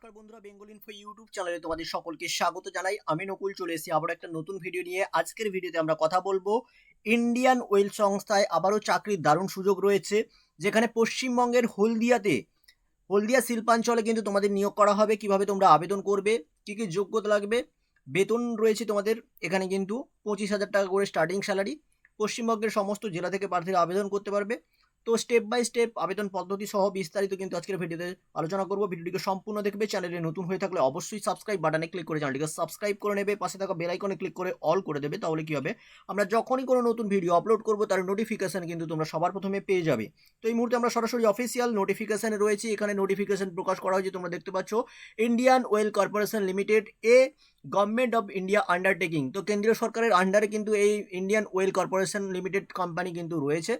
নমস্কার বন্ধুরা, Bengal info YouTube চ্যানেলে তোমাদের সকলকে স্বাগত জানাই। আমি নকুল, চলে এসেছি আবার একটা নতুন ভিডিও নিয়ে। আজকের ভিডিওতে আমরা কথা বলব ইন্ডিয়ান ওয়েল সংস্থায় আবারও চাকরির দারুণ সুযোগ রয়েছে, যেখানে পশ্চিমবঙ্গের হলদিয়াতে, হলদিয়া শিল্পাঞ্চলে কিন্তু তোমাদের নিয়োগ করা হবে। কীভাবে তোমরা আবেদন করবে, কী কী যোগ্যতা লাগবে, বেতন রয়েছে তোমাদের, এখানে কিন্তু পঁচিশ হাজার টাকা করে স্টার্টিং স্যালারি পশ্চিমবঙ্গের সমস্ত জেলা থেকে প্রার্থীরা আবেদন করতে পারবে। তো স্টেপ বাই স্টেপ আবেদন পদ্ধতি সহ বিস্তারিত কিন্তু আজকের ভিডিওতে আলোচনা করব। ভিডিওটিকে সম্পূর্ণ দেখবে, চ্যানেলে নতুন হয়ে থাকলে অবশ্যই সাবস্ক্রাইব বাটনে ক্লিক করে চ্যানেলটিকে সাবস্ক্রাইব করে নেবে, পাশে থাকা বেল আইকনে ক্লিক করে অল করে দেবে, তাহলে কি হবে? আমরা যখনই কোনো নতুন ভিডিও আপলোড করব, তার নোটিফিকেশন কিন্তু তোমরা সবার প্রথমে পেয়ে যাবে। তো এই মুহূর্তে আমরা সরাসরি অফিসিয়াল নোটিফিকেশনে রয়েছি। এখানে নোটিফিকেশন প্রকাশ করা হয়েছে, তোমরা দেখতে পাচ্ছ। Indian Oil Corporation Limited a Government of India undertaking তো কেন্দ্রীয় সরকারের আন্ডারে কিন্তু এই Indian Oil Corporation Limited company কিন্তু রয়েছে।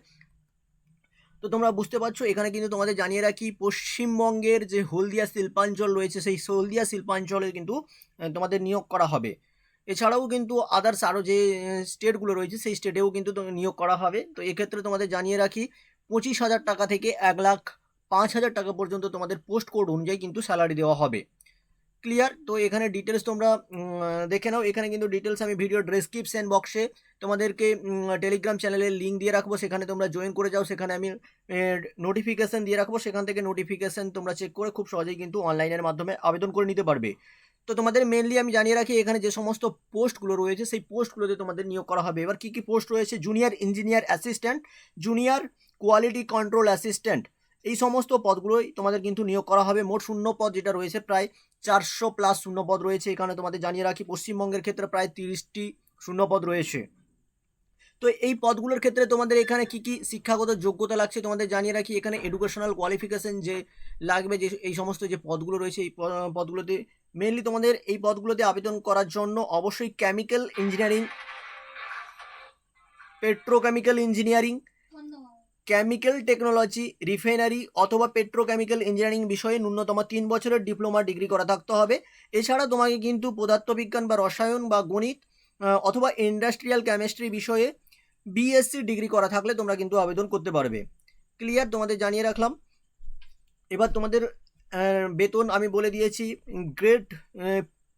তো তোমরা বুঝতে পারছ, এখানে কিন্তু তোমাদের জানিয়ে রাখি, পশ্চিমবঙ্গের যে হলদিয়া শিল্পাঞ্চল রয়েছে, সেই হলদিয়া শিল্পাঞ্চলে কিন্তু তোমাদের নিয়োগ করা হবে। এছাড়াও কিন্তু আদার্স আরও যে স্টেটগুলো রয়েছে, সেই স্টেটেও কিন্তু নিয়োগ করা হবে। তো এক্ষেত্রে তোমাদের জানিয়ে রাখি, পঁচিশ হাজার টাকা থেকে এক লাখ পাঁচ হাজার টাকা পর্যন্ত তোমাদের পোস্ট কোড অনুযায়ী কিন্তু স্যালারি দেওয়া হবে। ক্লিয়ার তো এখানে ডিটেলস তোমরা দেখে নাও। এখানে কিন্তু ডিটেলস আমি ভিডিও ডেসক্রিপশন বক্সে তোমাদেরকে টেলিগ্রাম চ্যানেলের লিঙ্ক দিয়ে রাখব। সেখানে তোমরা জয়েন করে যাও। সেখানে আমি নোটিফিকেশান দিয়ে রাখব। সেখান থেকে নোটিফিকেশান তোমরা চেক করে খুব সহজেই কিন্তু অনলাইনের মাধ্যমে আবেদন করে নিতে পারবে। তো তোমাদের মেনলি আমি জানিয়ে রাখি, এখানে যে সমস্ত পোস্টগুলো রয়েছে, সেই পোস্টগুলোতে তোমাদের নিয়োগ করা হবে। এবার কী কী পোস্ট রয়েছে? Junior engineer assistant junior quality control assistant এই সমস্ত পদগুলোই তোমাদের কিন্তু নিয়োগ করা হবে। মোট শূন্য পদ যেটা রয়েছে প্রায় চারশো প্লাস শূন্য পদ রয়েছে। এখানে তোমাদের জানিয়ে রাখি, পশ্চিমবঙ্গের ক্ষেত্রে প্রায় তিরিশটি শূন্য পদ রয়েছে। তো এই পদগুলোর ক্ষেত্রে তোমাদের এখানে কি কি শিক্ষাগত যোগ্যতা লাগছে তোমাদের জানিয়ে রাখি। এখানে এডুকেশনাল কোয়ালিফিকেশন যে লাগবে যে এই সমস্ত যে পদগুলো রয়েছে, এই পদগুলোতে মেনলি তোমাদের এই পদগুলোতে আবেদন করার জন্য অবশ্যই chemical engineering petrochemical engineering chemical technology refinery অথবা পেট্রোকেমিক্যাল ইঞ্জিনিয়ারিং বিষয়ে ন্যূনতম তিন বছরের ডিপ্লোমা ডিগ্রি করা থাকতে হবে। এছাড়া তোমাকে কিন্তু পদার্থবিজ্ঞান বা রসায়ন বা গণিত অথবা ইন্ডাস্ট্রিয়াল কেমিস্ট্রি বিষয়ে বিএসসি ডিগ্রি করা থাকলে তোমরা কিন্তু আবেদন করতে পারবে। ক্লিয়ার তোমাদের জানিয়ে রাখলাম। এবার তোমাদের বেতন আমি বলে দিয়েছি গ্রেড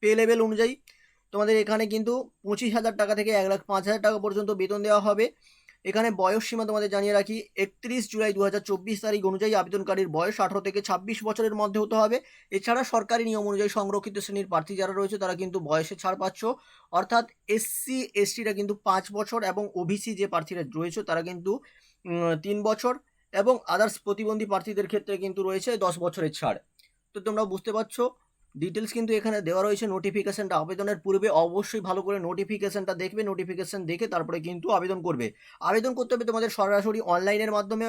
পে লেভেল অনুযায়ী। তোমাদের এখানে কিন্তু পঁচিশ হাজার টাকা থেকে এক লাখ পাঁচ হাজার টাকা পর্যন্ত বেতন দেওয়া হবে। এখানে বয়স সীমা তোমাদের জানিয়ে রাখি, একত্রিশ জুলাই দু হাজার চব্বিশ তারিখ অনুযায়ী আবেদনকারীর বয়স আঠারো থেকে ছাব্বিশ বছরের মধ্যে হতে হবে। এছাড়া সরকারি নিয়ম অনুযায়ী সংরক্ষিত শ্রেণির প্রার্থী যারা রয়েছে, তারা কিন্তু বয়সে ছাড় পাচ্ছ। অর্থাৎ এসসি এসটিরা কিন্তু পাঁচ বছর এবং ওবিসি যে প্রার্থীরা রয়েছে, তারা কিন্তু তিন বছর এবং আদার্স প্রতিবন্ধী প্রার্থীদের ক্ষেত্রে কিন্তু রয়েছে দশ বছরের ছাড়। তো তোমরা বুঝতে পারছ ডিটেলস কিন্তু এখানে দেওয়া রয়েছে নোটিফিকেশনটা আবেদনের পূর্বে অবশ্যই ভালো করে নোটিফিকেশনটা দেখবে নোটিফিকেশন দেখে তারপরে কিন্তু আবেদন করবে। আবেদন করতে হবে তোমাদের সরাসরি অনলাইনের মাধ্যমে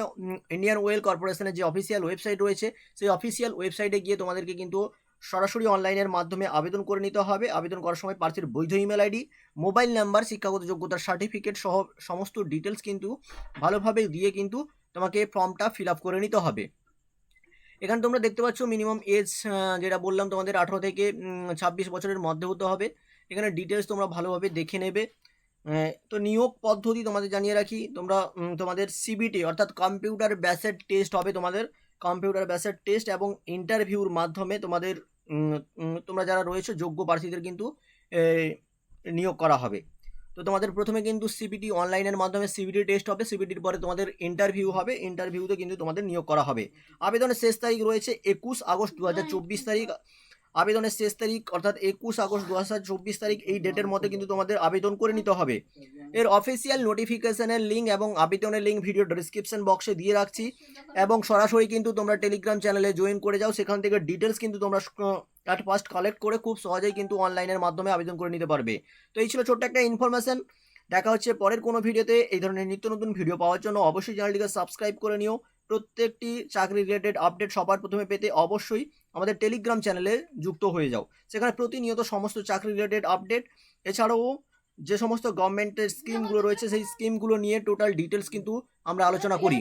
ইন্ডিয়ান ওয়েল কর্পোরেশনের যে অফিসিয়াল ওয়েবসাইট রয়েছে, সেই অফিসিয়াল ওয়েবসাইটে গিয়ে তোমাদেরকে কিন্তু সরাসরি অনলাইনের মাধ্যমে আবেদন করে নিতে হবে। আবেদন করার সময় প্রার্থীর বৈধ ইমেল আইডি মোবাইল নাম্বার শিক্ষাগত যোগ্যতার সার্টিফিকেট সহ সমস্ত ডিটেলস কিন্তু ভালোভাবে দিয়ে কিন্তু তোমাকে ফর্মটা ফিল আপ করে নিতে হবে। এখানে তোমরা দেখতে পাচ্ছ মিনিমাম এজ যেটা বললাম তোমাদের আঠারো থেকে ছাব্বিশ বছরের মধ্যে হতে হবে। এখানে ডিটেলস তোমরা ভালোভাবে দেখে নেবে। তো নিয়োগ পদ্ধতি তোমাদের জানিয়ে রাখি। তোমরা তোমাদের সিবিটি অর্থাৎ কম্পিউটার ব্যাসেড টেস্ট হবে তোমাদের। কম্পিউটার ব্যাসেড টেস্ট এবং ইন্টারভিউর মাধ্যমে তোমাদের তোমরা যারা রয়েছে, যোগ্য প্রার্থীদের কিন্তু নিয়োগ করা হবে। তো তোমাদের প্রথমে কিন্তু সিবিটি অনলাইনের মাধ্যমে সিবিটি টেস্ট হবে সিবিটির পরে তোমাদের ইন্টারভিউ হবে ইন্টারভিউতে কিন্তু তোমাদের নিয়োগ করা হবে। আবেদনের শেষ তারিখ রয়েছে একুশ আগস্ট দু হাজার চব্বিশ তারিখ। আবেদনের শেষ তারিখ অর্থাৎ একুশ আগস্ট দু হাজার চব্বিশ তারিখ এই ডেটের মধ্যে কিন্তু তোমাদের আবেদন করে নিতে হবে। এর অফিসিয়াল নোটিফিকেশনের লিঙ্ক এবং আবেদনের লিঙ্ক ভিডিও ডিসক্রিপশন বক্সে দিয়ে রাখছি। এবং সরাসরি কিন্তু তোমরা টেলিগ্রাম চ্যানেলে জয়েন করে যাও সেখান থেকে ডিটেলস কিন্তু তোমরা অ্যাট ফার্স্ট কালেক্ট করে খুব সহজেই কিন্তু অনলাইনের মাধ্যমে আবেদন করে নিতে পারবে। তো এই ছিল ছোট্ট একটা ইনফরমেশন দেখা হচ্ছে পরের কোনো ভিডিওতে। এই ধরনের নিত্য নতুন ভিডিও পাওয়ার জন্য অবশ্যই চ্যানেলটিকে সাবস্ক্রাইব করে নিও। প্রত্যেকটি চাকরি রিলেটেড আপডেট সবার প্রথমে পেতে অবশ্যই আমাদের টেলিগ্রাম চ্যানেলে যুক্ত হয়ে যাও। সেখানে প্রতিনিয়ত সমস্ত চাকরি রিলেটেড আপডেট এছাড়াও যে সমস্ত গভর্নমেন্টের স্কিমগুলো রয়েছে, সেই স্কিমগুলো নিয়ে টোটাল ডিটেলস কিন্তু আমরা আলোচনা করি।